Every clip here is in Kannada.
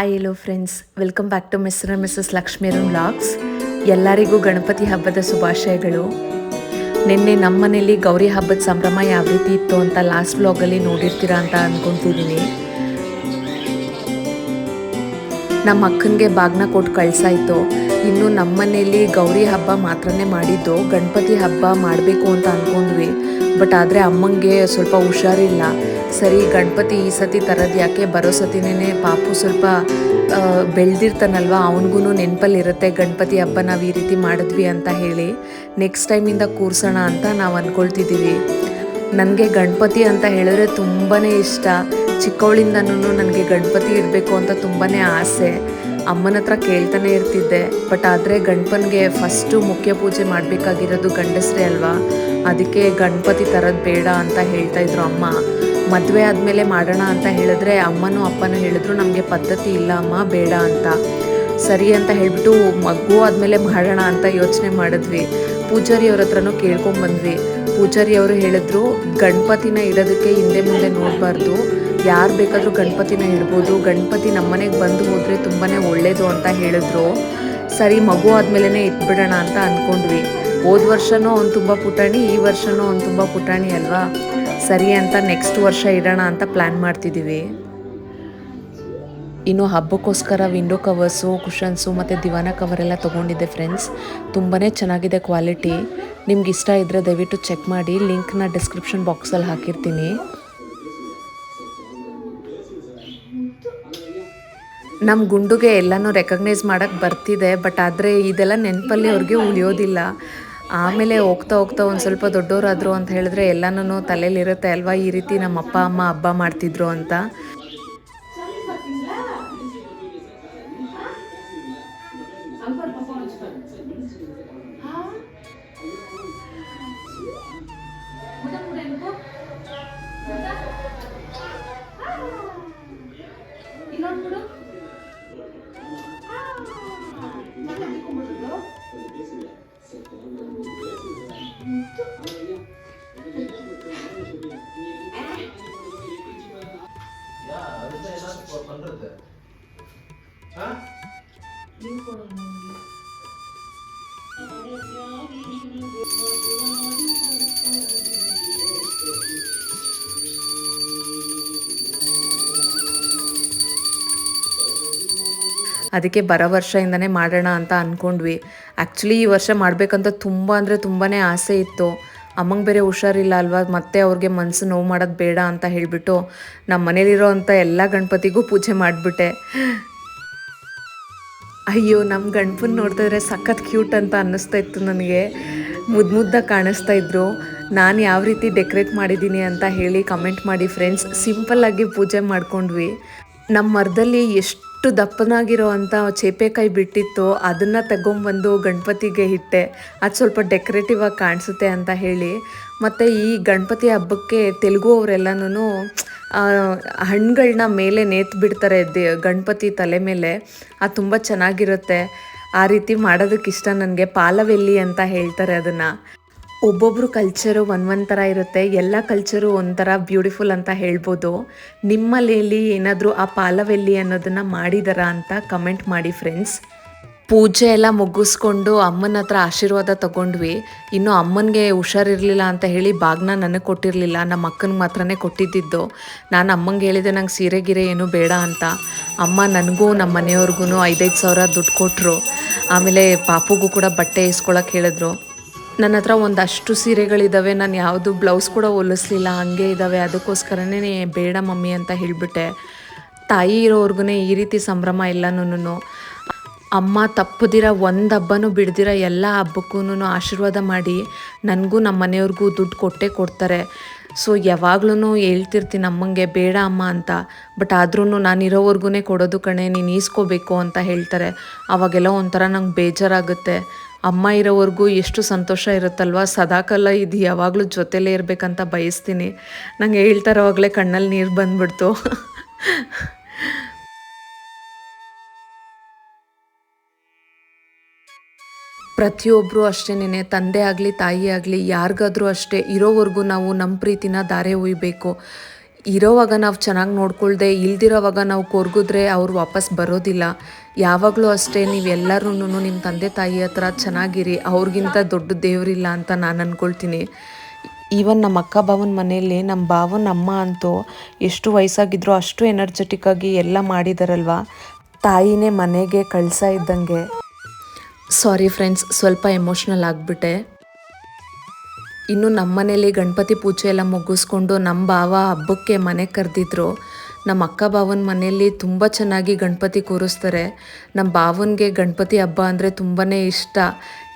Hi hello friends welcome back to mister Mrs Mrs ಲಕ್ಷ್ಮೀರನ್ vlogs ಎಲ್ಲರಿಗೂ ಗಣಪತಿ ಹಬ್ಬದ ಶುಭಾಶಯಗಳು. ನಿನ್ನೆ ನಮ್ಮ ಮನೇಲಿ ಗೌರಿ ಹಬ್ಬದ ಸಂಭ್ರಮ ಯಾವ ರೀತಿ ಇತ್ತು ಅಂತ ಲಾಸ್ಟ್ ವ್ಲಾಗಲ್ಲಿ ನೋಡಿರ್ತೀರಾ ಅಂತ ಅಂದ್ಕೊತಿದ್ದೀನಿ ನಮ್ಮ ಅಕ್ಕನಿಗೆ ಬಾಗ್ನ ಕೊಟ್ಟು ಕಳ್ಸಾಯ್ತು. ಇನ್ನು ನಮ್ಮ ಮನೇಲಿ ಗೌರಿ ಹಬ್ಬ ಮಾತ್ರನೇ ಮಾಡಿದ್ದು ಗಣಪತಿ ಹಬ್ಬ ಮಾಡಬೇಕು ಅಂತ ಅಂದ್ಕೊಂಡ್ವಿ ಬಟ್ ಆದರೆ ಅಮ್ಮಂಗೆ ಸ್ವಲ್ಪ ಹುಷಾರಿಲ್ಲ. ಸರಿ, ಗಣಪತಿ ಈ ಸತಿ ತರೋದು ಯಾಕೆ ಬರೋ ಸತಿನೇ ಪಾಪು ಸ್ವಲ್ಪ ಬೆಳೆದಿರ್ತಾನಲ್ವ ಅವನಿಗೂ ನೆನಪಲ್ಲಿರುತ್ತೆ ಗಣಪತಿ ಹಬ್ಬ ನಾವು ಈ ರೀತಿ ಮಾಡಿದ್ವಿ ಅಂತ ಹೇಳಿ. ನೆಕ್ಸ್ಟ್ ಟೈಮಿಂದ ಕೂರ್ಸೋಣ ಅಂತ ನಾವು ಅಂದ್ಕೊಳ್ತಿದ್ದೀವಿ ನನಗೆ ಗಣಪತಿ ಅಂತ ಹೇಳಿದ್ರೆ ತುಂಬಾ ಇಷ್ಟ. ಚಿಕ್ಕವಳಿಂದನೂ ನನಗೆ ಗಣಪತಿ ಇರಬೇಕು ಅಂತ ತುಂಬಾ ಆಸೆ. ಅಮ್ಮನ ಹತ್ರ ಕೇಳ್ತಾನೆ ಇರ್ತಿದ್ದೆ, ಬಟ್ ಆದರೆ ಗಣಪನಿಗೆ ಫಸ್ಟು ಮುಖ್ಯ ಪೂಜೆ ಮಾಡಬೇಕಾಗಿರೋದು ಗಂಡಸ್ರೇ ಅಲ್ವಾ? ಅದಕ್ಕೆ ಗಣಪತಿ ತರೋದು ಬೇಡ ಅಂತ ಹೇಳ್ತಾ ಇದ್ರು ಅಮ್ಮ. ಮದುವೆ ಆದಮೇಲೆ ಮಾಡೋಣ ಅಂತ ಹೇಳಿದ್ರೆ ಅಮ್ಮನೂ ಅಪ್ಪನೂ ಹೇಳಿದ್ರು, ನಮಗೆ ಪದ್ಧತಿ ಇಲ್ಲ ಅಮ್ಮ, ಬೇಡ ಅಂತ. ಸರಿ ಅಂತ ಹೇಳಿಬಿಟ್ಟು ಮಗು ಆದಮೇಲೆ ಮಾಡೋಣ ಅಂತ ಯೋಚನೆ ಮಾಡಿದ್ವಿ. ಪೂಜಾರಿ ಅವ್ರ ಹತ್ರನೂ ಕೇಳ್ಕೊಂಬಂದ್ವಿ ಪೂಜಾರಿ ಅವರು ಹೇಳಿದ್ರು, ಗಣಪತಿನ ಇಡೋದಕ್ಕೆ ಹಿಂದೆ ಮುಂದೆ ನೋಡಬಾರ್ದು. ಯಾರು ಬೇಕಾದರೂ ಗಣಪತಿನ ಇಡ್ಬೋದು. ಗಣಪತಿ ನಮ್ಮನೆಗೆ ಬಂದು ಹೋದರೆ ತುಂಬಾ ಒಳ್ಳೆಯದು ಅಂತ ಹೇಳಿದ್ರು. ಸರಿ, ಮಗು ಆದಮೇಲೆ ಇಟ್ಬಿಡೋಣ ಅಂತ ಅಂದ್ಕೊಂಡ್ವಿ ಹೋದ ವರ್ಷವೂ ಅವ್ನು ತುಂಬ ಪುಟಾಣಿ, ಈ ವರ್ಷವೂ ಅವ್ನು ತುಂಬ ಪುಟಾಣಿ ಅಲ್ವಾ? ಸರಿ ಅಂತ ನೆಕ್ಸ್ಟ್ ವರ್ಷ ಇಡೋಣ ಅಂತ ಪ್ಲ್ಯಾನ್ ಮಾಡ್ತಿದ್ದೀವಿ ಇನ್ನು ಹಬ್ಬಕ್ಕೋಸ್ಕರ ವಿಂಡೋ ಕವರ್ಸು ಕುಷನ್ಸು ಮತ್ತು ದಿವಾನ ಕವರ್ ಎಲ್ಲ ತೊಗೊಂಡಿದ್ದೆ ಫ್ರೆಂಡ್ಸ್ ತುಂಬಾ ಚೆನ್ನಾಗಿದೆ ಕ್ವಾಲಿಟಿ ನಿಮ್ಗೆ ಇಷ್ಟ ಇದ್ದರೆ ದಯವಿಟ್ಟು ಚೆಕ್ ಮಾಡಿ. ಲಿಂಕ್ನ ಡಿಸ್ಕ್ರಿಪ್ಷನ್ ಬಾಕ್ಸಲ್ಲಿ ಹಾಕಿರ್ತೀನಿ. ನಮ್ಮ ಗುಂಡುಗೆ ಎಲ್ಲನೂ ರೆಕಗ್ನೈಸ್ ಮಾಡೋಕ್ಕೆ ಬರ್ತಿದೆ ಬಟ್ ಆದರೆ ಇದೆಲ್ಲ ನೆನಪಲ್ಲಿ ಅವ್ರಿಗೆ ಉಳಿಯೋದಿಲ್ಲ. ಆಮೇಲೆ ಹೋಗ್ತಾ ಹೋಗ್ತಾ ಒಂದು ಸ್ವಲ್ಪ ದೊಡ್ಡವರಾದರು ಅಂತ ಹೇಳಿದ್ರೆ ಎಲ್ಲನೂ ತಲೆಯಲ್ಲಿರುತ್ತೆ ಅಲ್ವಾ ಈ ರೀತಿ ನಮ್ಮ ಅಪ್ಪ ಅಮ್ಮ ಹಬ್ಬ ಮಾಡ್ತಿದ್ರು ಅಂತ. ಅದಕ್ಕೆ ಬರೋ ವರ್ಷದಿಂದನೇ ಮಾಡೋಣ ಅಂತ ಅಂದ್ಕೊಂಡ್ವಿ ಆ್ಯಕ್ಚುಲಿ ಈ ವರ್ಷ ಮಾಡಬೇಕಂತ ತುಂಬ ಅಂದರೆ ತುಂಬಾ ಆಸೆ ಇತ್ತು. ಅಮ್ಮಂಗೆ ಬೇರೆ ಹುಷಾರಿಲ್ಲ ಅಲ್ವಾ? ಮತ್ತೆ ಅವ್ರಿಗೆ ಮನಸ್ಸು ನೋವು ಮಾಡೋದು ಬೇಡ ಅಂತ ಹೇಳಿಬಿಟ್ಟು ನಮ್ಮ ಮನೇಲಿರೋ ಅಂಥ ಎಲ್ಲ ಗಣಪತಿಗೂ ಪೂಜೆ ಮಾಡಿಬಿಟ್ಟೆ. ಅಯ್ಯೋ ನಮ್ಮ ಗಣಪನ ನೋಡ್ತಿದ್ರೆ ಸಖತ್ ಕ್ಯೂಟ್ ಅಂತ ಅನ್ನಿಸ್ತಾ ಇತ್ತು ನನಗೆ. ಮುದ್ದು ಮುದ್ದಾಗಿ ಕಾಣಿಸ್ತಾ ಇದ್ರು. ನಾನು ಯಾವ ರೀತಿ ಡೆಕೋರೇಟ್ ಮಾಡಿದ್ದೀನಿ ಅಂತ ಹೇಳಿ ಕಮೆಂಟ್ ಮಾಡಿ ಫ್ರೆಂಡ್ಸ್ ಸಿಂಪಲ್ಲಾಗಿ ಪೂಜೆ ಮಾಡ್ಕೊಂಡ್ವಿ. ನಮ್ಮ ಮರದಲ್ಲಿ ಎಷ್ಟು ದಪ್ಪನಾಗಿರೋ ಅಂಥ ಚೇಪೆಕಾಯಿ ಬಿಟ್ಟಿತ್ತು ಅದನ್ನು ತಗೊಂಬಂದು ಗಣಪತಿಗೆ ಇಟ್ಟೆ. ಅದು ಸ್ವಲ್ಪ ಡೆಕೋರೇಟಿವ್ ಆಗಿ ಕಾಣಿಸುತ್ತೆ ಅಂತ ಹೇಳಿ. ಮತ್ತು ಈ ಗಣಪತಿ ಹಬ್ಬಕ್ಕೆ ತೆಲುಗು ಅವರೆಲ್ಲನೂ ಹಣ್ಣುಗಳನ್ನ ಮೇಲೆ ನೇತು ಬಿಡ್ತಾರೆ ದೇ, ಗಣಪತಿ ತಲೆ ಮೇಲೆ. ಅದು ತುಂಬ ಚೆನ್ನಾಗಿರುತ್ತೆ. ಆ ರೀತಿ ಮಾಡೋದಕ್ಕೆ ಇಷ್ಟ ನನಗೆ ಪಾಲವೆಲ್ಲಿ ಅಂತ ಹೇಳ್ತಾರೆ ಅದನ್ನು. ಒಬ್ಬೊಬ್ಬರು ಕಲ್ಚರು ಒಂದೊಂದು ಥರ ಇರುತ್ತೆ. ಎಲ್ಲ ಕಲ್ಚರು ಒಂಥರ ಬ್ಯೂಟಿಫುಲ್ ಅಂತ ಹೇಳ್ಬೋದು. ನಿಮ್ಮಲ್ಲಿ ಏನಾದರೂ ಆ ಪಾಲವೆಲ್ಲಿ ಅನ್ನೋದನ್ನು ಮಾಡಿದಾರಾ ಅಂತ ಕಮೆಂಟ್ ಮಾಡಿ ಫ್ರೆಂಡ್ಸ್ ಪೂಜೆ ಎಲ್ಲ ಮುಗಿಸ್ಕೊಂಡು ಅಮ್ಮನ ಹತ್ರ ಆಶೀರ್ವಾದ ತಗೊಂಡ್ವಿ. ಇನ್ನು ಅಮ್ಮನಿಗೆ ಹುಷಾರಿರಲಿಲ್ಲ ಅಂತ ಹೇಳಿ ಬಾಗ್ನ ನನಗೆ ಕೊಟ್ಟಿರಲಿಲ್ಲ. ನಮ್ಮ ಅಕ್ಕನಿಗೆ ಮಾತ್ರನೇ ಕೊಟ್ಟಿದ್ದಿದ್ದು. ನಾನು ಅಮ್ಮಂಗೆ ಹೇಳಿದೆ ನಂಗೆ ಸೀರೆ ಗಿರೆ ಏನೂ ಬೇಡ ಅಂತ. ಅಮ್ಮ ನನಗೂ ನಮ್ಮ ಮನೆಯವ್ರಿಗೂ ಐದೈದು ಸಾವಿರ ದುಡ್ಡು ಕೊಟ್ಟರು ಆಮೇಲೆ ಪಾಪುಗೂ ಕೂಡ ಬಟ್ಟೆ ಇಸ್ಕೊಳಕ್ಕೆ ಹೇಳಿದ್ರು. ನನ್ನ ಹತ್ರ ಒಂದಷ್ಟು ಸೀರೆಗಳಿದ್ದಾವೆ ನಾನು ಯಾವುದು ಬ್ಲೌಸ್ ಕೂಡ ಹೊಲಿಸ್ಲಿಲ್ಲ, ಹಂಗೆ ಇದ್ದಾವೆ ಅದಕ್ಕೋಸ್ಕರನೇ ಬೇಡ ಮಮ್ಮಿ ಅಂತ ಹೇಳಿಬಿಟ್ಟೆ. ತಾಯಿ ಇರೋವ್ರಿಗೂ ಈ ರೀತಿ ಸಂಭ್ರಮ ಎಲ್ಲನೂ ಅಮ್ಮ ತಪ್ಪದಿರ ಒಂದು ಹಬ್ಬನೂ ಬಿಡ್ದಿರ ಎಲ್ಲ ಹಬ್ಬಕ್ಕೂ ಆಶೀರ್ವಾದ ಮಾಡಿ ನನಗೂ ನಮ್ಮ ಮನೆಯವ್ರಿಗೂ ದುಡ್ಡು ಕೊಟ್ಟೇ ಕೊಡ್ತಾರೆ. ಸೊ ಯಾವಾಗ್ಲೂ ಹೇಳ್ತಿರ್ತೀನಿ ಅಮ್ಮಂಗೆ, ಬೇಡ ಅಮ್ಮ ಅಂತ. ಬಟ್ ಆದ್ರೂ ನಾನು ಇರೋವರೆಗೂ ಕೊಡೋದು ಕಣೆ, ನೀನು ಈಸ್ಕೋಬೇಕು ಅಂತ ಹೇಳ್ತಾರೆ. ಅವಾಗೆಲ್ಲ ಒಂಥರ ನಂಗೆ ಬೇಜಾರಾಗುತ್ತೆ. ಅಮ್ಮ ಇರೋವರೆಗೂ ಎಷ್ಟು ಸಂತೋಷ ಇರುತ್ತಲ್ವ? ಸದಾಕಾಲ ಇದು ಯಾವಾಗಲೂ ಜೊತೆಲೇ ಇರಬೇಕಂತ ಬಯಸ್ತೀನಿ. ನಂಗೆ ಹೇಳ್ತಾರವಾಗಲೇ ಕಣ್ಣಲ್ಲಿ ನೀರು ಬಂದ್ಬಿಡ್ತು. ಪ್ರತಿಯೊಬ್ಬರು ಅಷ್ಟೇನೆ ತಂದೆ ಆಗಲಿ, ತಾಯಿ ಆಗಲಿ, ಯಾರಿಗಾದ್ರೂ ಅಷ್ಟೇ ಇರೋವರೆಗೂ ನಾವು ನಮ್ಮ ಪ್ರೀತಿನ ದಾರೆ ಒಯ್ಬೇಕು. ಇರೋವಾಗ ನಾವು ಚೆನ್ನಾಗಿ ನೋಡ್ಕೊಳ್ದೆ, ಇಲ್ದಿರೋವಾಗ ನಾವು ಕೊರ್ಗಿದ್ರೆ ಅವ್ರು ವಾಪಸ್ ಬರೋದಿಲ್ಲ. ಯಾವಾಗಲೂ ಅಷ್ಟೇ ನೀವೆಲ್ಲರೂ ನಿಮ್ಮ ತಂದೆ ತಾಯಿ ಹತ್ರ ಚೆನ್ನಾಗಿರಿ, ಅವ್ರಿಗಿಂತ ದೊಡ್ಡ ದೇವರಿಲ್ಲ ಅಂತ ನಾನು ಅಂದ್ಕೊಳ್ತೀನಿ ಈವನ್ ನಮ್ಮ ಅಕ್ಕ ಭಾವನ ಮನೆಯಲ್ಲಿ ನಮ್ಮ ಭಾವನ ಅಮ್ಮ ಅಂತೂ ಎಷ್ಟು ವಯಸ್ಸಾಗಿದ್ರು ಅಷ್ಟು ಎನರ್ಜೆಟಿಕ್ ಆಗಿ ಎಲ್ಲ ಮಾಡಿದಾರಲ್ವ? ತಾಯಿನೇ ಮನೆಗೆ ಕಳ್ಸ ಇದ್ದಂಗೆ. ಸಾರಿ ಫ್ರೆಂಡ್ಸ್ ಸ್ವಲ್ಪ ಎಮೋಷ್ನಲ್ ಆಗಿಬಿಟ್ಟೆ. ಇನ್ನು ನಮ್ಮ ಮನೇಲಿ ಗಣಪತಿ ಪೂಜೆ ಎಲ್ಲ ಮುಗಿಸ್ಕೊಂಡು ನಮ್ಮ ಭಾವ ಹಬ್ಬಕ್ಕೆ ಮನೆಗೆ ಕರೆದಿದ್ರು. ನಮ್ಮ ಅಕ್ಕ ಬಾವನ ಮನೆಯಲ್ಲಿ ತುಂಬ ಚೆನ್ನಾಗಿ ಗಣಪತಿ ಕೂರಿಸ್ತಾರೆ. ನಮ್ಮ ಬಾವನಿಗೆ ಗಣಪತಿ ಹಬ್ಬ ಅಂದರೆ ತುಂಬಾ ಇಷ್ಟ.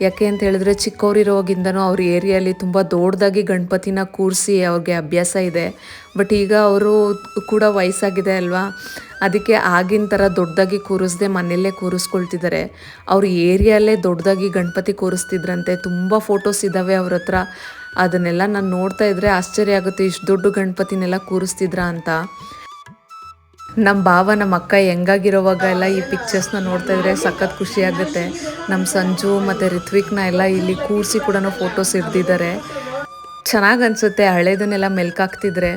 ಯಾಕೆ ಅಂತ ಹೇಳಿದ್ರೆ ಚಿಕ್ಕವರಿರೋವಾಗಿಂದನೂ ಅವ್ರ ಏರಿಯಲ್ಲಿ ತುಂಬ ದೊಡ್ಡದಾಗಿ ಗಣಪತಿನ ಕೂರಿಸಿ ಅವ್ರಿಗೆ ಅಭ್ಯಾಸ ಇದೆ. ಬಟ್ ಈಗ ಅವರು ಕೂಡ ವಯಸ್ಸಾಗಿದೆ ಅಲ್ವಾ? ಅದಕ್ಕೆ ಆಗಿನ ಥರ ದೊಡ್ಡದಾಗಿ ಕೂರಿಸ್ದೆ ಮನೆಯಲ್ಲೇ ಕೂರಿಸ್ಕೊಳ್ತಿದ್ದಾರೆ. ಅವ್ರ ಏರಿಯಲ್ಲೇ ದೊಡ್ಡದಾಗಿ ಗಣಪತಿ ಕೂರಿಸ್ತಿದ್ರಂತೆ. ತುಂಬ ಫೋಟೋಸ್ ಇದ್ದಾವೆ ಅವ್ರ ಹತ್ರ. ಅದನ್ನೆಲ್ಲ ನಾನು ನೋಡ್ತಾ ಇದ್ದರೆ ಆಶ್ಚರ್ಯ ಆಗುತ್ತೆ, ಇಷ್ಟು ದೊಡ್ಡ ಗಣಪತಿನೆಲ್ಲ ಕೂರಿಸ್ತಿದ್ರ ಅಂತ. ನಮ್ಮ ಭಾವ ನಮ್ಮ ಅಕ್ಕ ಹೆಂಗಾಗಿರೋವಾಗ ಎಲ್ಲ ಈ ಪಿಕ್ಚರ್ಸ್ನ ನೋಡ್ತಾ ಇದ್ರೆ ಸಖತ್ ಖುಷಿ ಆಗುತ್ತೆ. ನಮ್ಮ ಸಂಜು ಮತ್ತು ರಿತ್ವಿಕ್ನ ಎಲ್ಲ ಇಲ್ಲಿ ಕೂರಿಸಿ ಕೂಡ ಫೋಟೋಸ್ ಹಿಡ್ದಿದ್ದಾರೆ ಚೆನ್ನಾಗಿ ಅನಿಸುತ್ತೆ ಹಳೇದನ್ನೆಲ್ಲ ಮೆಲ್ಕಾಕ್ತಿದ್ರೆ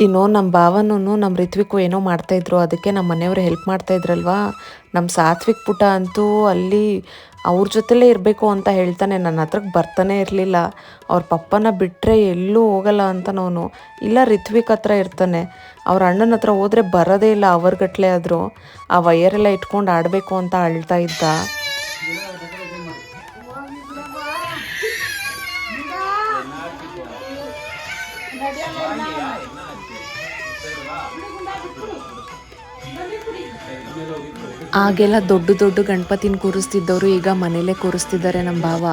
ಇನ್ನು ನಮ್ಮ ಭಾವನೂ ನಮ್ಮ ರಿತ್ವಿಕ್ಕು ಏನೋ ಮಾಡ್ತಾಯಿದ್ರು ಅದಕ್ಕೆ ನಮ್ಮ ಮನೆಯವರು ಹೆಲ್ಪ್ ಮಾಡ್ತಾಯಿದ್ರಲ್ವಾ ನಮ್ಮ ಸಾತ್ವಿಕ್ ಪುಟ ಅಂತೂ ಅಲ್ಲಿ ಅವ್ರ ಜೊತೆಲೇ ಇರಬೇಕು ಅಂತ ಹೇಳ್ತಾನೆ. ನನ್ನ ಹತ್ರಕ್ಕೆ ಬರ್ತಾನೆ ಇರಲಿಲ್ಲ. ಅವ್ರ ಪಪ್ಪನ ಬಿಟ್ಟರೆ ಎಲ್ಲೂ ಹೋಗಲ್ಲ ಅಂತ ನಾನು ಇಲ್ಲ, ರಿತ್ವಿಕ್ ಹತ್ರ ಇರ್ತಾನೆ. ಅವ್ರ ಅಣ್ಣನ ಹತ್ರ ಹೋದರೆ ಬರೋದೇ ಇಲ್ಲ ಅವರ್ಗಟ್ಲೆ ಆದರೂ. ಆ ವಯರೆಲ್ಲ ಇಟ್ಕೊಂಡು ಆಡಬೇಕು ಅಂತ ಅಳ್ತಾ ಇದ್ದ. ಆಗೆಲ್ಲ ದೊಡ್ಡ ದೊಡ್ಡ ಗಣಪತಿನ ಕೂರಿಸ್ತಿದ್ದವರು ಈಗ ಮನೇಲೇ ಕೂರಿಸ್ತಿದ್ದಾರೆ ನಮ್ಮ ಭಾವ.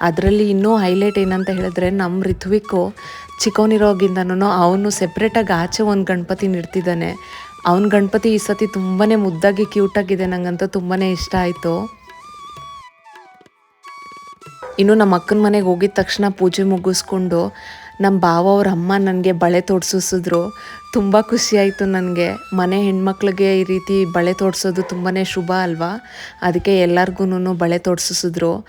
ಅದರಲ್ಲಿ ಇನ್ನೂ ಹೈಲೈಟ್ ಏನಂತ ಹೇಳಿದ್ರೆ ನಮ್ಮ ಋತ್ವಿಕ್ಕು ಚಿಕ್ಕವನಿರೋಗಿಂದನೂ ಅವನು ಸೆಪ್ರೇಟಾಗಿ ಆಚೆ ಒಂದು ಗಣಪತಿನ ಇಡ್ತಿದ್ದಾನೆ ಅವನ ಗಣಪತಿ ಈ ಸತಿ ತುಂಬಾ ಮುದ್ದಾಗಿ ಕ್ಯೂಟಾಗಿದೆ ನಂಗಂತೂ ತುಂಬಾ ಇಷ್ಟ ಆಯಿತು. ಇನ್ನು ನಮ್ಮ ಅಕ್ಕನ ಮನೆಗೆ ಹೋಗಿದ ತಕ್ಷಣ ಪೂಜೆ ಮುಗಿಸ್ಕೊಂಡು ನಮ್ಮ ಭಾವ ಅವ್ರ ಅಮ್ಮ ನನಗೆ ಬಳೆ ತೋಡ್ಸಿದ್ರು ತುಂಬ ಖುಷಿಯಾಯಿತು ನನಗೆ. ಮನೆ ಹೆಣ್ಮಕ್ಳಿಗೆ ಈ ರೀತಿ ಬಳೆ ತೋಡಿಸೋದು ತುಂಬಾ ಶುಭ ಅಲ್ವಾ? ಅದಕ್ಕೆ ಎಲ್ಲರಿಗೂ ಬಳೆ ತೋಡ್ಸಿದ್ರು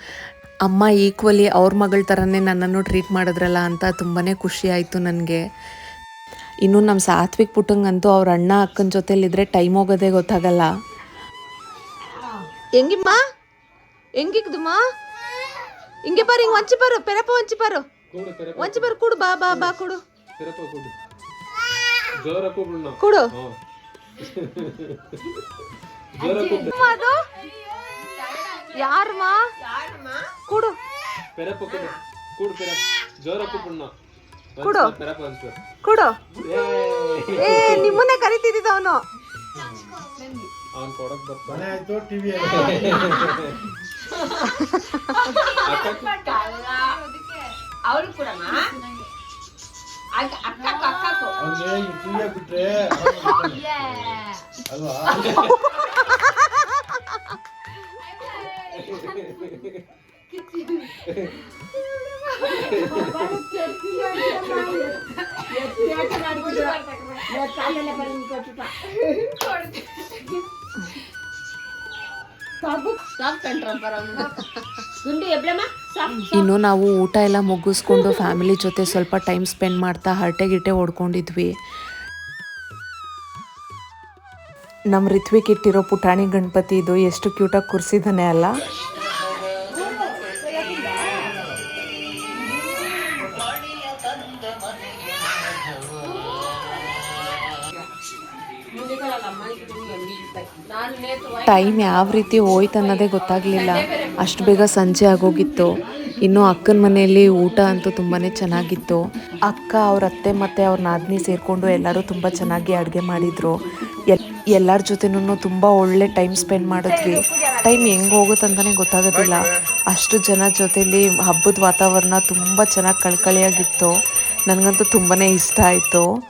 ಅಮ್ಮ ಈಕ್ವಲಿ ಅವ್ರ ಮಗಳ ಥರನೇ ನನ್ನನ್ನು ಟ್ರೀಟ್ ಮಾಡಿದ್ರಲ್ಲ ಅಂತ ತುಂಬಾ ಖುಷಿ ಆಯಿತು ನನಗೆ. ಇನ್ನು ನಮ್ಮ ಸಾತ್ವಿಕ್ ಪುಟ್ಟಂಗಂತೂ ಅವ್ರ ಅಣ್ಣ ಅಕ್ಕನ ಜೊತೆಲಿದ್ರೆ ಟೈಮ್ ಹೋಗೋದೇ ಗೊತ್ತಾಗಲ್ಲ. ಹೆಂಗಿಮ್ಮ? ಹೆಂಗಿಕ್ದಮ್ಮ ಹಿಂಗೆ ಬಾರು, ಹಿಂಗೆ ವಂಚಿ ಬಾರು, ಪೆರಪ ವಂಚಿ ಬಾರು. ಒಂಚೆ ಬರ್ ಕೊಡು ಬಾ ಬಾ ಬಾ ಕೊಡು. ಜೋರ ಕೊಡು. ಕೊಡು. ಜೋರ ಕೊಡು. ಯಾರಮ್ಮ ಕೊಡು. ಕೊಡು ಕೊಡು. ಜೋರ ಕೊಡು ಕೊಡು. ಕೊಡು ಏ ನಿಮ್ಮನ್ನೇ ಕರಿತಿದ್ದ ಅವನು. ಟಿವಿ ಅವಳು ಕೂಡಮ್ಮ ಅಕ್ಕ ಅಕ್ಕಕ್ಕೂ ಅಕ್ಕಕ್ಕೂ ಅವ್ನಿಗೆ ಈ ಟಿವಿ ಬಿಟ್ರೆ ಅಲ್ವಾ ಸಾಫ್ಟ್ ಕಂಟ್ರೋಲ್ ಬರೋ ಗುಂಡು ಎಬ್ಳಮ್ಮ ಸಾಫ್ಟ್ ಇನ್ನು ನಾವು ಊಟ ಎಲ್ಲ ಮುಗಿಸ್ಕೊಂಡು ಫ್ಯಾಮಿಲಿ ಜೊತೆ ಸ್ವಲ್ಪ ಟೈಮ್ ಸ್ಪೆಂಡ್ ಮಾಡ್ತಾ ಹರಟೆ ಗಿಟ್ಟೆ ಹೊಡ್ಕೊಂಡಿದ್ವಿ. ನಮ್ಮ ರಿತ್ವಿಕ್ ಇಟ್ಟಿರೋ ಪುಟಾಣಿ ಗಣಪತಿ ಇದು ಎಷ್ಟು ಕ್ಯೂಟಾಗಿ ಕೂರಿಸಿದ್ದಾನೆ ಅಲ್ಲ? ಟೈಮ್ ಯಾವ ರೀತಿ ಹೋಯ್ತು ಅನ್ನೋದೇ ಗೊತ್ತಾಗಲಿಲ್ಲ. ಅಷ್ಟು ಬೇಗ ಸಂಜೆ ಆಗೋಗಿತ್ತು. ಇನ್ನು ಅಕ್ಕನ ಮನೆಯಲ್ಲಿ ಊಟ ಅಂತೂ ತುಂಬಾ ಚೆನ್ನಾಗಿತ್ತು. ಅಕ್ಕ, ಅವ್ರ ಅತ್ತೆ ಮತ್ತು ಅವ್ರ ನಾದಿನಿ ಸೇರಿಕೊಂಡು ಎಲ್ಲರೂ ತುಂಬ ಚೆನ್ನಾಗಿ ಅಡುಗೆ ಮಾಡಿದರು. ಎಲ್, ಎಲ್ಲರ ಜೊತೆನೂ ತುಂಬ ಒಳ್ಳೆ ಟೈಮ್ ಸ್ಪೆಂಡ್ ಮಾಡಿದ್ವಿ. ಟೈಮ್ ಹೆಂಗೆ ಹೋಗುತ್ತಂತಲೇ ಗೊತ್ತಾಗೋದಿಲ್ಲ. ಅಷ್ಟು ಜನ ಜೊತೆಲಿ ಹಬ್ಬದ ವಾತಾವರಣ ತುಂಬ ಚೆನ್ನಾಗಿ ಕಳ್ಕಳಿಯಾಗಿತ್ತು. ನನಗಂತೂ ತುಂಬಾ ಇಷ್ಟ ಆಯಿತು.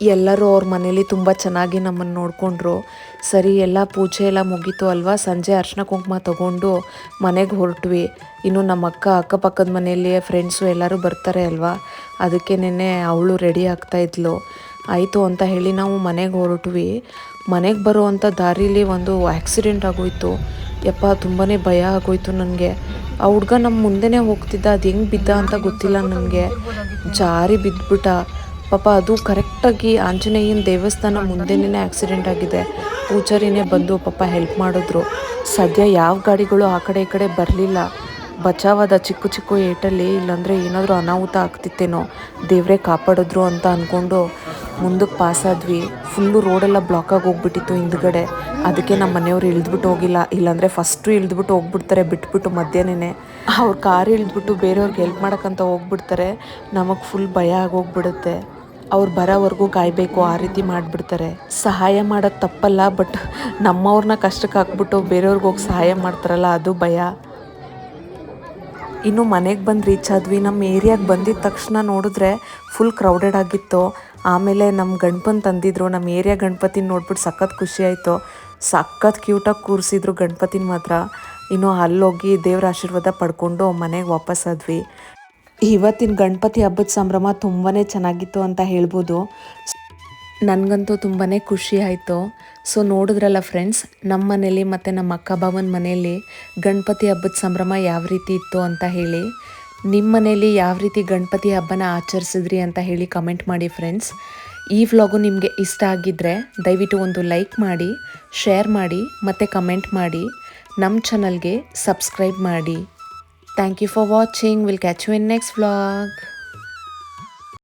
ಎಲ್ಲರೂ ಅವ್ರ ಮನೇಲಿ ತುಂಬ ಚೆನ್ನಾಗಿ ನಮ್ಮನ್ನು ನೋಡಿಕೊಂಡ್ರು. ಸರಿ, ಎಲ್ಲ ಪೂಜೆ ಎಲ್ಲ ಮುಗೀತು ಅಲ್ವಾ? ಸಂಜೆ ಅರ್ಶಿನ ಕುಂಕುಮ ತಗೊಂಡು ಮನೆಗೆ ಹೊರಟ್ವಿ. ಇನ್ನು ನಮ್ಮ ಅಕ್ಕ ಅಕ್ಕಪಕ್ಕದ ಮನೆಯಲ್ಲಿ ಫ್ರೆಂಡ್ಸು ಎಲ್ಲರೂ ಬರ್ತಾರೆ ಅಲ್ವಾ? ಅದಕ್ಕೆ ನೆನ್ನೆ ಅವಳು ರೆಡಿ ಆಗ್ತಾ ಇದ್ಲು. ಆಯಿತು ಅಂತ ಹೇಳಿ ನಾವು ಮನೆಗೆ ಹೊರಟ್ವಿ. ಮನೆಗೆ ಬರುವಂಥ ದಾರಿಲಿ ಒಂದು ಆಕ್ಸಿಡೆಂಟ್ ಆಗೋಯ್ತು. ಯಪ್ಪ ತುಂಬಾ ಭಯ ಆಗೋಯ್ತು ನನಗೆ. ಆ ಹುಡ್ಗ ನಮ್ಮ ಮುಂದೆನೇ ಹೋಗ್ತಿದ್ದ, ಅದು ಹೆಂಗೆ ಬಿದ್ದ ಅಂತ ಗೊತ್ತಿಲ್ಲ ನನಗೆ. ಜಾರಿ ಬಿದ್ದುಬಿಟ್ಟ ಪಾಪ ಅದು ಕರೆಕ್ಟಾಗಿ ಆಂಜನೇಯನ ದೇವಸ್ಥಾನ ಮುಂದೆನೇ ಆಕ್ಸಿಡೆಂಟ್ ಆಗಿದೆ. ಪೂಜಾರಿನೇ ಬಂದು ಪಾಪ ಹೆಲ್ಪ್ ಮಾಡಿದ್ರು. ಸದ್ಯ ಯಾವ ಗಾಡಿಗಳು ಆ ಕಡೆ ಈ ಕಡೆ ಬರಲಿಲ್ಲ. ಬಚಾವಾದ ಚಿಕ್ಕ ಚಿಕ್ಕ ಏಟಲ್ಲಿ ಇಲ್ಲಾಂದರೆ ಏನಾದರೂ ಅನಾಹುತ ಆಗ್ತಿತ್ತೇನೋ, ದೇವರೇ ಕಾಪಾಡಿದ್ರು ಅಂತ ಅಂದ್ಕೊಂಡು ಮುಂದಕ್ಕೆ ಪಾಸ್ ಆದ್ವಿ. ಫುಲ್ಲು ರೋಡೆಲ್ಲ ಬ್ಲಾಕ್ ಆಗಿ ಹೋಗ್ಬಿಟ್ಟಿತ್ತು ಹಿಂದ್ಗಡೆ. ಅದಕ್ಕೆ ನಮ್ಮ ಮನೆಯವ್ರು ಇಳಿದ್ಬಿಟ್ಟು ಹೋಗಿಲ್ಲ. ಇಲ್ಲಾಂದರೆ ಫಸ್ಟು ಇಳಿದ್ಬಿಟ್ಟು ಹೋಗ್ಬಿಡ್ತಾರೆ, ಬಿಟ್ಬಿಟ್ಟು ಮಧ್ಯಾಹ್ನನೇ. ಅವ್ರ ಕಾರ್ ಇಳಿದ್ಬಿಟ್ಟು ಬೇರೆಯವ್ರಿಗೆ ಹೆಲ್ಪ್ ಮಾಡೋಕ್ಕಂತ ಹೋಗ್ಬಿಡ್ತಾರೆ. ನಮಗೆ ಫುಲ್ ಭಯ ಆಗೋಗ್ಬಿಡುತ್ತೆ. ಅವ್ರು ಬರೋವರೆಗೂ ಕಾಯಬೇಕು, ಆ ರೀತಿ ಮಾಡಿಬಿಡ್ತಾರೆ. ಸಹಾಯ ಮಾಡೋದು ತಪ್ಪಲ್ಲ ಬಟ್ ನಮ್ಮವ್ರನ್ನ ಕಷ್ಟಕ್ಕೆ ಹಾಕ್ಬಿಟ್ಟು ಬೇರೆಯವ್ರಿಗೆ ಹೋಗಿ ಸಹಾಯ ಮಾಡ್ತಾರಲ್ಲ, ಅದು ಭಯ. ಇನ್ನು ಮನೆಗೆ ಬಂದು ರೀಚ್ ಆದ್ವಿ. ನಮ್ಮ ಏರಿಯಾಗೆ ಬಂದಿದ್ದ ತಕ್ಷಣ ನೋಡಿದ್ರೆ ಫುಲ್ ಕ್ರೌಡೆಡ್ ಆಗಿತ್ತು. ಆಮೇಲೆ ನಮ್ಮ ಗಣಪನ್ ತಂದಿದ್ರು. ನಮ್ಮ ಏರಿಯಾ ಗಣಪತಿನ ನೋಡ್ಬಿಟ್ಟು ಸಖತ್ ಖುಷಿ ಆಯಿತು. ಸಖತ್ ಕ್ಯೂಟಾಗಿ ಕೂರಿಸಿದ್ರು ಗಣಪತಿನ ಮಾತ್ರ. ಇನ್ನು ಅಲ್ಲೋಗಿ ದೇವ್ರ ಆಶೀರ್ವಾದ ಪಡ್ಕೊಂಡು ಮನೆಗೆ ವಾಪಸ್ ಆದ್ವಿ. ಇವತ್ತಿನ ಗಣಪತಿ ಹಬ್ಬದ ಸಂಭ್ರಮ ತುಂಬಾ ಚೆನ್ನಾಗಿತ್ತು ಅಂತ ಹೇಳ್ಬೋದು. ನನಗಂತೂ ತುಂಬಾ ಖುಷಿ ಆಯಿತು. ಸೊ ನೋಡಿದ್ರಲ್ಲ ಫ್ರೆಂಡ್ಸ್ ನಮ್ಮ ಮನೇಲಿ ಮತ್ತು ನಮ್ಮ ಅಕ್ಕ ಬಾವನ ಮನೆಯಲ್ಲಿ ಗಣಪತಿ ಹಬ್ಬದ ಸಂಭ್ರಮ ಯಾವ ರೀತಿ ಇತ್ತು ಅಂತ ಹೇಳಿ ನಿಮ್ಮ ಮನೇಲಿ ಯಾವ ರೀತಿ ಗಣಪತಿ ಹಬ್ಬನ ಆಚರಿಸಿದ್ರಿ ಅಂತ ಹೇಳಿ ಕಮೆಂಟ್ ಮಾಡಿ ಫ್ರೆಂಡ್ಸ್ ಈ ವ್ಲಾಗು ನಿಮಗೆ ಇಷ್ಟ ಆಗಿದ್ದರೆ ದಯವಿಟ್ಟು ಒಂದು ಲೈಕ್ ಮಾಡಿ ಶೇರ್ ಮಾಡಿ, ಮತ್ತು ಕಮೆಂಟ್ ಮಾಡಿ. ನಮ್ಮ ಚಾನಲ್ಗೆ ಸಬ್ಸ್ಕ್ರೈಬ್ ಮಾಡಿ. Thank you for watching. We'll catch you in next vlog.